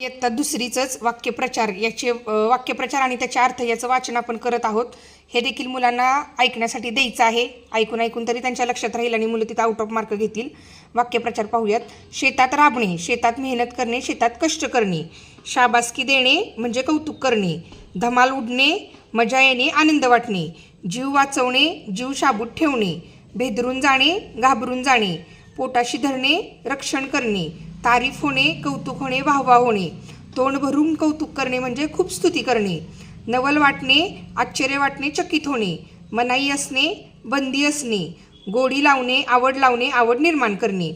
इयत्ता दुसरीचंच वाक्यप्रचार याचे वाक्यप्रचार आणि त्याचे अर्थ याचं वाचन आपण करत आहोत. हे देखील मुलांना ऐकण्यासाठी द्यायचं आहे. ऐकून ऐकून तरी त्यांच्या लक्षात राहील आणि मुलं तिथं आउट ऑफ मार्क घेतील. वाक्यप्रचार पाहूयात. शेतात राबणे शेतात मेहनत करणे शेतात कष्ट करणे. शाबासकी देणे म्हणजे कौतुक करणे. धमाल उडणे मजा येणे आनंद वाटणे. जीव वाचवणे जीव शाबूत ठेवणे. भेदरून जाणे घाबरून जाणे. पोटाशी धरणे रक्षण करणे. तारीफ होणे कौतुक होणे वाहवा होणे तोंड भरून कौतुक करणे म्हणजे खूप स्तुती करणे. नवल वाटणे आश्चर्य वाटणे चकित होणे. मनाई असणे बंदी असणे. गोडी लावणे आवड लावणे आवड निर्माण करणे.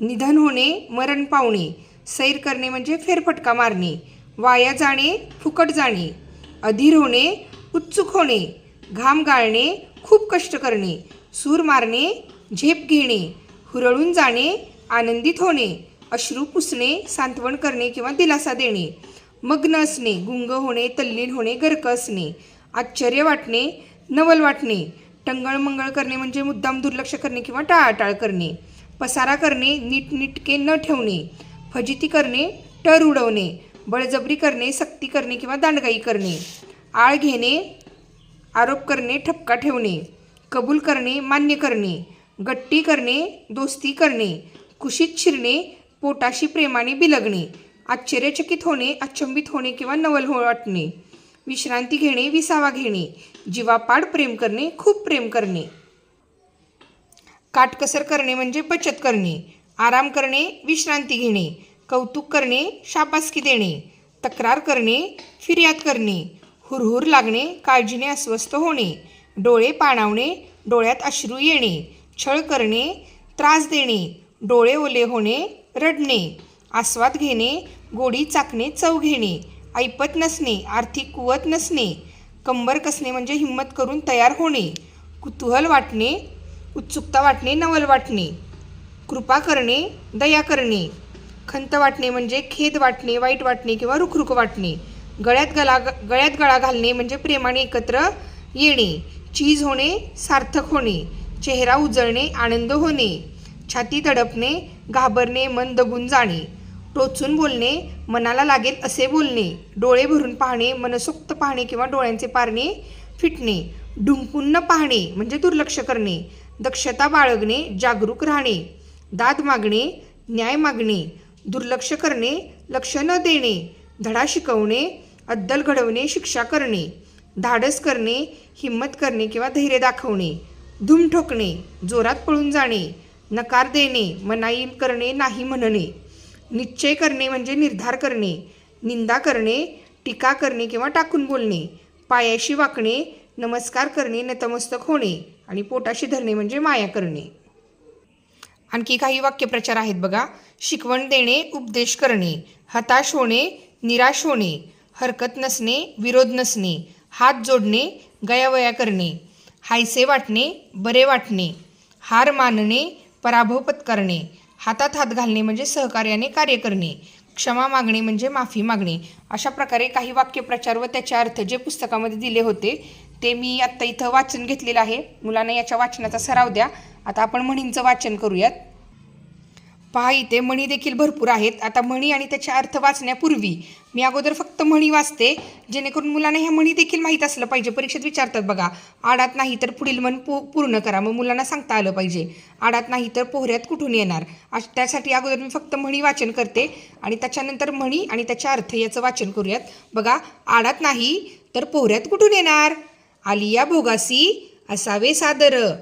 निधन होणे मरण पावणे. सैर करणे म्हणजे फेरफटका मारणे. वाया जाणे फुकट जाणे. अधीर होणे उत्सुक होणे. घाम गाळणे खूप कष्ट करणे. सूर मारणे झेप घेणे. हुरळून जाणे आनंदित होणे. अश्रू पुसणे सांत्वन करणे किंवा दिलासा देणे. मग्न असणे गुंग होणे तल्लीन होणे गर्क असणे. आश्चर्य वाटणे नवल वाटणे. टंगळमंगळ करणे म्हणजे मुद्दाम दुर्लक्ष करणे किंवा टाळाटाळ करणे. पसारा करणे नीटनिटके न ठेवणे. फजिती करणे टर उडवणे. बळजबरी करणे सक्ती करणे किंवा दांडगाई करणे. आळ घेणे आरोप करणे ठपका ठेवणे. कबूल करणे मान्य करणे. गट्टी करणे दोस्ती करणे. कुशीत शिरणे पोटाशी प्रेमाने बिलगणे आश्चर्यचकित होणे अचंबित होणे किंवा नवल हो वाटणे विश्रांती घेणे विसावा घेणे जीवापाड प्रेम करणे खूप प्रेम करणे. काटकसर करणे म्हणजे बचत करणे आराम करणे विश्रांती घेणे कौतुक करणे शाबासकी देणे तक्रार करणे फिर्याद करणे हुरहुर लागणे काळजीने अस्वस्थ होणे डोळे पाणावणे डोळ्यात अश्रू येणे छळ करणे त्रास देणे डोळे ओले होणे रडणे आस्वाद घेणे गोडी चाकणे चव घेणे ऐपत नसणे आर्थिक कुवत नसणे कंबर कसणे म्हणजे हिंमत करून तयार होणे कुतूहल वाटणे उत्सुकता वाटणे नवल वाटणे कृपा करणे दया करणे खंत वाटणे म्हणजे खेद वाटणे वाईट वाटणे किंवा रुखरुख वाटणे गळ्यात गला गळ्यात गळा घालणे म्हणजे प्रेमाने एकत्र येणे चीज होणे सार्थक होणे चेहरा उजळणे आनंद होणे. छाती तडपणे घाबरणे मन दबून जाणे. टोचून बोलणे मनाला लागेल असे बोलणे. डोळे भरून पाहणे मनसोक्त पाहणे किंवा डोळ्यांचे पारणे फिटणे. ढुंकून न पाहणे म्हणजे दुर्लक्ष करणे. दक्षता बाळगणे जागरूक राहणे. दाद मागणे न्याय मागणे. दुर्लक्ष करणे लक्ष न देणे. धडा शिकवणे अद्दल घडवणे शिक्षा करणे. धाडस करणे हिंमत करणे किंवा धैर्य दाखवणे. धूम ठोकणे जोरात पळून जाणे. नकार देणे मनाई करणे नाही म्हणणे. निश्चय करणे म्हणजे निर्धार करणे निंदा करणे टीका करणे किंवा टाकून बोलणे पायाशी वाकणे नमस्कार करणे नतमस्तक होणे आणि पोटाशी धरणे म्हणजे माया करणे. आणखी काही वाक्यप्रचार आहेत बघा. शिकवण देणे उपदेश करणे हताश होणे निराश होणे हरकत नसणे विरोध नसणे हात जोडणे गयावया करणे हायसे वाटणे बरे वाटणे हार मानणे पराभव पत्करणे हातात हात घालणे म्हणजे सहकार्याने कार्य करणे क्षमा मागणे म्हणजे माफी मागणे अशा प्रकारे काही वाक्यप्रचार व त्याचे अर्थ जे पुस्तकामध्ये दिले होते ते मी आत्ता इथं वाचन घेतलेलं आहे. मुलांना याच्या वाचनाचा सराव द्या. आता आपण म्हणींचं वाचन करूयात. पहा इथे म्हणी देखील भरपूर आहेत. आता म्हणी आणि त्याचे अर्थ वाचण्यापूर्वी मी अगोदर फक्त म्हणी वाचते जेणेकरून मुलांना ह्या म्हणी देखील माहीत असलं पाहिजे. परीक्षेत विचारतात बघा आडात नाही तर पुढील म्हण पू पूर्ण करा. मग मुलांना सांगता आलं पाहिजे. आडात नाही तर पोहऱ्यात कुठून येणार? अश- त्यासाठी अगोदर मी फक्त म्हणी वाचन करते आणि त्याच्यानंतर म्हणी आणि त्याच्या अर्थ याचं वाचन करूयात. बघा आडात नाही तर पोहऱ्यात कुठून येणार? आलिया भोगासी असावे सादर.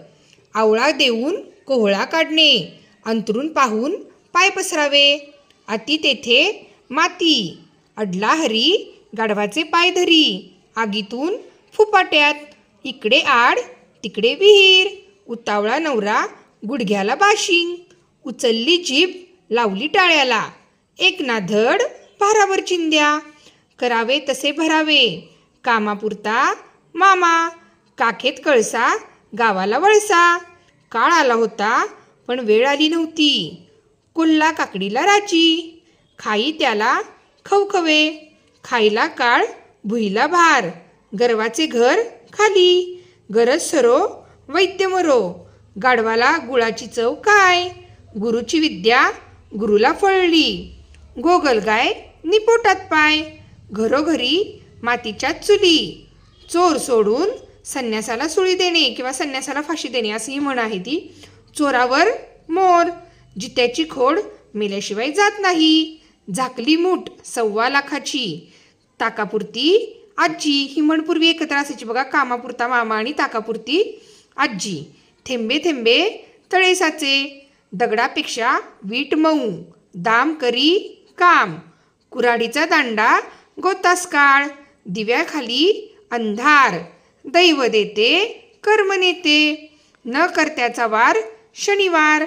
आवळा देऊन कोहळा काढणे. अंतरून पाहून पाय पसरावे. अति तेथे माती अडला हरी गाढवाचे पाय धरी. आगीतून फुपाट्यात इकडे आड तिकडे विहीर. उतावळा नवरा गुडघ्याला बाशिंग. उचलली जीभ लावली टाळ्याला. एक ना धड भारावर चिंद्या करावे तसे भरावे. कामापुरता मामा. काखेत कळसा गावाला वळसा. काळ आला होता पण वेळ आली नव्हती. कुल्ला काकडीला राची खाई त्याला खवखवे. खायला काळ भुईला भार. गर्वाचे घर खाली. गरज सरो वैद्य मरो. गाढवाला गुळाची चव काय? गुरुची विद्या गुरुला फळली. गोगलगाय निपोटात पाय. घरोघरी मातीच्या चुली. चोर सोडून संन्यासाला सुळी देणे किंवा संन्यासाला फाशी देणे असंही म्हण आहे ती. चोरावर मोर जित्याची खोड मेल्याशिवाय जात नाही. झाकली मूठ सव्वा लाखाची. ताकापुरती आजी ही म्हणपूर्वी एकत्र असायची बघा कामापुरता मामा आणि ताकापुरती आजी. थेंबे थेंबे तळेसाचे दगडापेक्षा वीट मऊ दाम करी काम. कुऱ्हाडीचा दांडा गोतास काळ दिव्याखाली अंधार. दैव देते कर्म नेते. न करत्याचा वार शनिवार.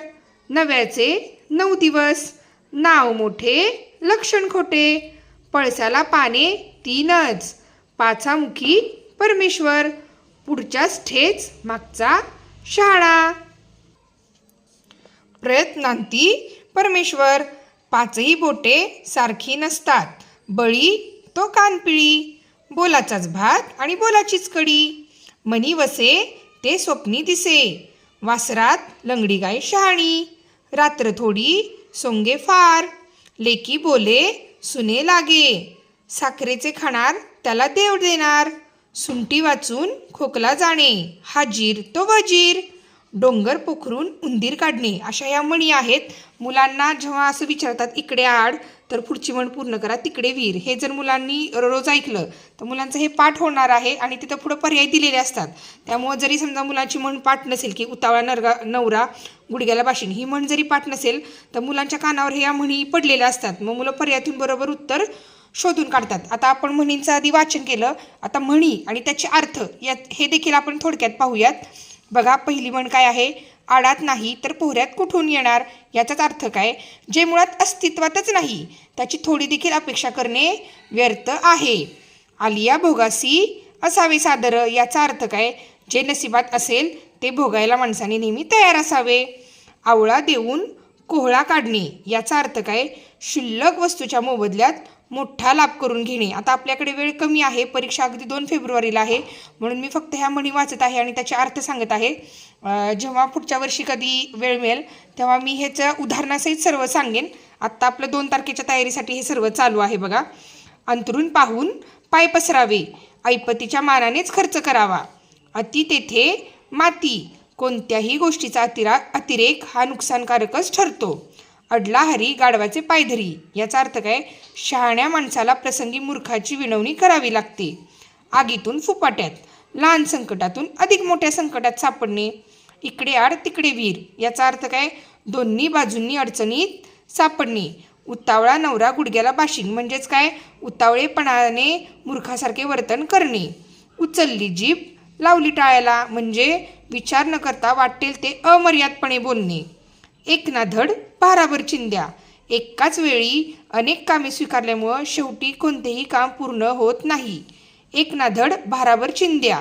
नव्याचे नऊ दिवस. नाव मोठे लक्षण खोटे. पळसाला पाने तीनच. पाचामुखी परमेश्वर. पुढच्याच ठेच मागचा शाळा प्रयत्नांती परमेश्वर. पाचही बोटे सारखी नसतात. बळी तो कानपिळी. बोलाचाच भात आणि बोलाचीच कडी. मनी वसे ते स्वप्नी दिसे. वासरात लंगडी गाय शहाणी रात्र थोडी सोंगे फार लेकी बोले सुने लागे साखरेचे खाणार त्याला देव देणार सुंटी वाचून खोकला जाणे हाजीर तो वजीर डोंगर पोखरून उंदीर काढणे अशा या म्हणी आहेत. मुलांना जेव्हा असं विचारतात इकडे आड तर पुढची म्हण पूर्ण करा. तिकडे वीर. हे जर मुलांनी रोज ऐकलं तर मुलांचं हे पाठ होणार आहे आणि तिथं पुढं पर्याय दिलेले असतात. त्यामुळं जरी समजा मुलांची म्हण पाठ नसेल की उतावळा नरगा नवरा गुडघ्याला बाशिन ही म्हण जरी पाठ नसेल तर मुलांच्या कानावर ह्या म्हणी पडलेल्या असतात. मग मुलं पर्यायातून बरोबर उत्तर शोधून काढतात. आता आपण म्हणींचं आधी वाचन केलं. आता म्हणी आणि त्याचे अर्थ यात हे देखील आपण थोडक्यात पाहूयात. बघा पहिली म्हण काय आहे? आडात नाही तर पोहऱ्यात कुठून येणार? याचाच अर्थ काय? जे मुळात अस्तित्वातच नाही त्याची थोडी देखील अपेक्षा करणे व्यर्थ आहे. आलिया भोगासी असावे सादर याचा अर्थ काय? जे नशिबात असेल ते भोगायला माणसाने नेहमी तयार असावे. आवळा देऊन कोहळा काढणे याचा अर्थ काय? शिल्लक वस्तूच्या मोबदल्यात मोठा लाभ करून घेणे. आता आपल्याकडे वेळ कमी आहे. परीक्षा अगदी दोन फेब्रुवारीला आहे. म्हणून मी फक्त ह्या म्हणी वाचत आहे आणि त्याचे अर्थ सांगत आहे. जेव्हा पुढच्या वर्षी कधी वेळ मिळेल तेव्हा मी ह्याचं उदाहरणासहित सर्व सांगेन. आत्ता आपलं दोन तारखेच्या तयारीसाठी हे सर्व चालू आहे बघा. अंतरून पाहून पाय पसरावे. ऐपतीच्या मानानेच खर्च करावा. अति तेथे माती. कोणत्याही गोष्टीचा अतिरा अतिरेक हा नुकसानकारकच ठरतो. अडला हरी गाढवाचे पायधरी. याचा अर्थ काय? शहाण्या माणसाला प्रसंगी मूर्खाची विनवणी करावी लागते. आगीतून फुपाट्यात लहान संकटातून अधिक मोठ्या संकटात सापडणे. इकडे आड तिकडे वीर. याचा अर्थ काय? दोन्ही बाजूंनी अडचणीत सापडणे. उतावळा नवरा गुडघ्याला बाशिंग. म्हणजेच काय? उतावळेपणाने मूर्खासारखे वर्तन करणे. उचलली जीभ लावली टाळायला. म्हणजे विचार न करता वाटेल ते अमर्यादपणे बोलणे. एक ना धड भाराभर चिंध्या. एकाच वेळी अनेक कामे स्वीकारल्यामुळं शेवटी कोणतेही काम पूर्ण होत नाही. एक ना धड भाराभर चिंध्या.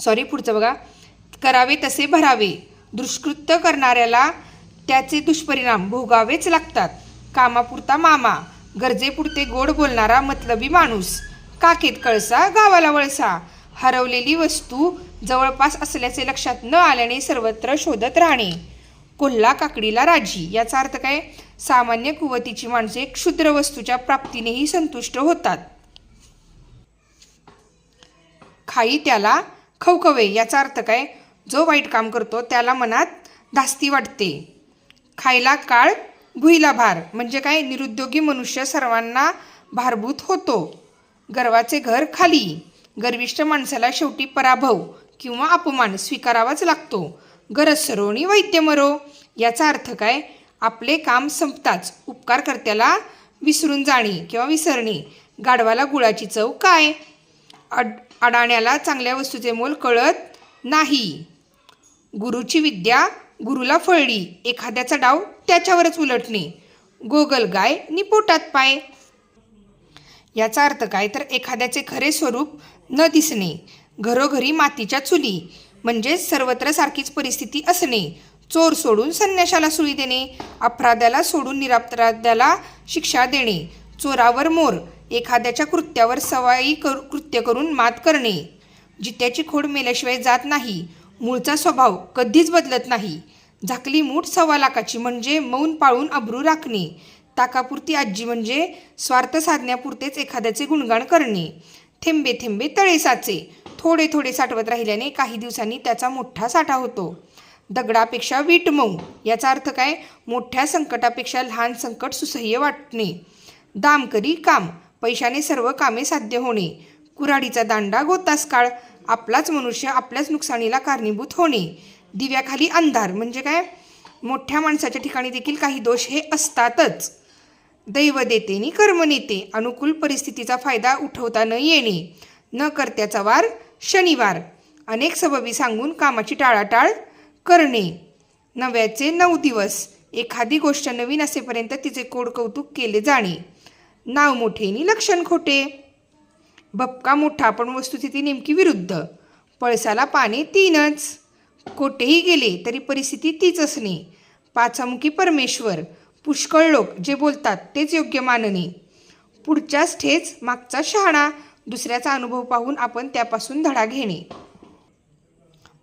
सॉरी पुढचं बघा. करावे तसे भरावे. दुष्कृत्य करणाऱ्याला त्याचे दुष्परिणाम भोगावेच लागतात. कामापुरता मामा. गरजेपुरते गोड बोलणारा मतलबी माणूस. काकेत कळसा गावाला वळसा. हरवलेली वस्तू जवळपास असल्याचे लक्षात न आल्याने सर्वत्र शोधत राहणे. कोल्हा काकडीला राजी. याचा अर्थ काय? सामान्य कुवतीची माणसे क्षुद्र वस्तूच्या प्राप्तीनेही संतुष्ट होतात. खाई त्याला खवखवे. याचा अर्थ काय? जो वाईट काम करतो त्याला मनात धास्ती वाटते. खायला काळ भुईला भार. म्हणजे काय? निरुद्योगी मनुष्य सर्वांना भारभूत होतो. गर्वाचे घर खाली. गर्विष्ठ माणसाला शेवटी पराभव किंवा अपमान स्वीकारावाच लागतो. गरज सरोणी वैद्य मरो याचा अर्थ काय? आपले काम संपताच उपकारकर्त्याला विसरून जाणे किंवा विसरणे. गाढवाला गुळाची चव काय? अड अडाण्याला चांगल्या वस्तूचे मोल कळत नाही. गुरुची विद्या गुरुला फळली. एखाद्याचा डाव त्याच्यावरच उलटणे. गोगल गाय निपोटात पाय. याचा अर्थ काय? तर एखाद्याचे खरे स्वरूप न दिसणे. घरोघरी मातीच्या चुली. म्हणजेच सर्वत्र सारखीच परिस्थिती असणे. चोर सोडून संन्याशाला सुळी देणे. अपराध्याला सोडून निरापराध्याला शिक्षा देणे. चोरावर मोर. एखाद्याच्या कृत्यावर सवाई कर कृत्य करून मात करणे. जित्याची खोड मेल्याशिवाय जात नाही. मूळचा स्वभाव कधीच बदलत नाही. झाकली मूठ सव्वा लाखाची म्हणजे मौन पाळून अब्रू राखणे. ताकापुरती आजी म्हणजे स्वार्थ साधण्यापुरतेच एखाद्याचे गुणगान करणे. थेंबे थेंबे तळे साचे थोडे थोडे साठवत राहिल्याने काही दिवसांनी त्याचा मोठा साठा होतो. दगडापेक्षा वीट मऊ. याचा अर्थ काय? मोठ्या संकटापेक्षा लहान संकट सुसह्य वाटणे. दामकरी काम. पैशाने सर्व कामे साध्य होणे. कुऱ्हाडीचा दांडा गोतास काळ. आपलाच मनुष्य आपल्याच नुकसानीला कारणीभूत होणे. दिव्याखाली अंधार. म्हणजे काय? मोठ्या माणसाच्या ठिकाणी देखील काही दोष हे असतातच. दैव देते नि कर्म नेते अनुकूल परिस्थितीचा फायदा उठवता न येणे. न करत्याचा वार शनिवार. अनेक सबबी सांगून कामाची टाळाटाळ करणे. नव्याचे नऊ दिवस. एखादी गोष्ट नवीन असेपर्यंत तिचे कोड कौतुक केले जाणे. नाव मोठे नि लक्षण खोटे. भपका मोठा पण वस्तुस्थिती नेमकी विरुद्ध. पळसाला पाने तीनच. कोठेही गेले तरी परिस्थिती तीच असणे. पाचामुखी परमेश्वर. पुष्कळ लोक जे बोलतात तेच योग्य मानणे. पुढच्याच ठेच मागचा शहाणा दुसऱ्याचा अनुभव पाहून आपण त्यापासून धडा घेणे.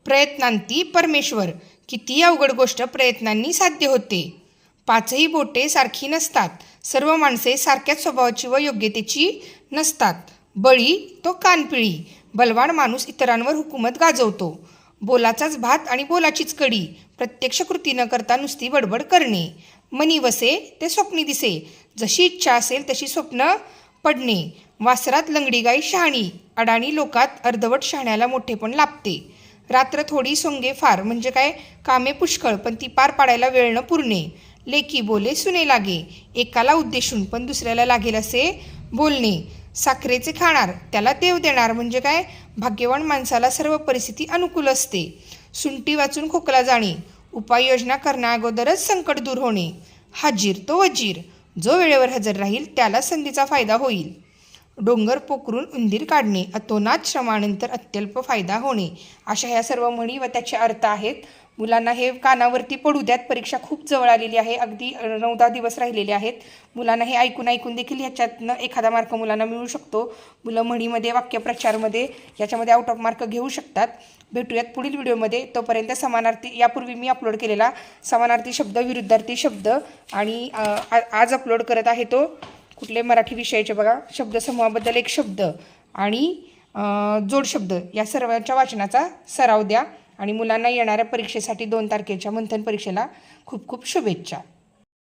प्रयत्नांती परमेश्वर किती अवघड गोष्ट प्रयत्नांनी साध्य होते. पाचही बोटे सारखी नसतात सर्व माणसे सारख्याच स्वभावाची व योग्यतेची नसतात. बळी तो कानपिळी बलवान माणूस इतरांवर हुकूमत गाजवतो. बोलाचाच भात आणि बोलाचीच कडी प्रत्यक्ष कृती न करता नुसती बडबड करणे. मनी वसे ते स्वप्नी दिसे. जशी इच्छा असेल तशी स्वप्न पडणे. वासरात लंगडी गाई शहाणी अडाणी लोकात अर्धवट शहाण्याला मोठेपण लाभते. रात्र थोडी सोंगे फार म्हणजे काय? कामे पुष्कळ पण ती पार पाडायला वेळ न पुरणे. लेकी बोले सुने लागे. एकाला उद्देशून पण दुसऱ्याला लागेल असे बोलणे. साखरेचे खाणार त्याला देव देणार म्हणजे काय? भाग्यवान माणसाला सर्व परिस्थिती अनुकूल असते. सुंटी वाचून खोकला जाणे. उपाययोजना करण्याअगोदरच संकट दूर होणे. हाजीर तो वजीर. जो वेळेवर हजर राहील त्याला संधीचा फायदा होईल. डोंगर पोखरून उंदीर काढणे अतोनात श्रमानंतर अत्यल्प फायदा होणे अशा ह्या सर्व म्हणी व त्याचे अर्थ आहेत मुलांना हे कानावरती पडू द्यात. परीक्षा खूप जवळ आलेली आहे. अगदी नऊ दहा दिवस राहिलेले आहेत. मुलांना हे ऐकून ऐकून देखील ह्याच्यातनं एखादा मार्क मुलांना मिळू शकतो. मुलं म्हणीमध्ये वाक्यप्रचारमध्ये याच्यामध्ये आउट ऑफ मार्क घेऊ शकतात. भेटूयात पुढील व्हिडिओमध्ये. तोपर्यंत समानार्थी यापूर्वी मी अपलोड केलेला समानार्थी शब्द विरुद्धार्थी शब्द आणि आ- आज अपलोड करत आहे तो कुठले मराठी विषयाचे बघा. शब्दसमूहाबद्दल एक शब्द आणि जोडशब्द या सर्वांच्या वाचनाचा सराव द्या. आणि मुलांना येणाऱ्या परीक्षेसाठी दोन तारखेच्या मंथन परीक्षेला खूप खूप शुभेच्छा.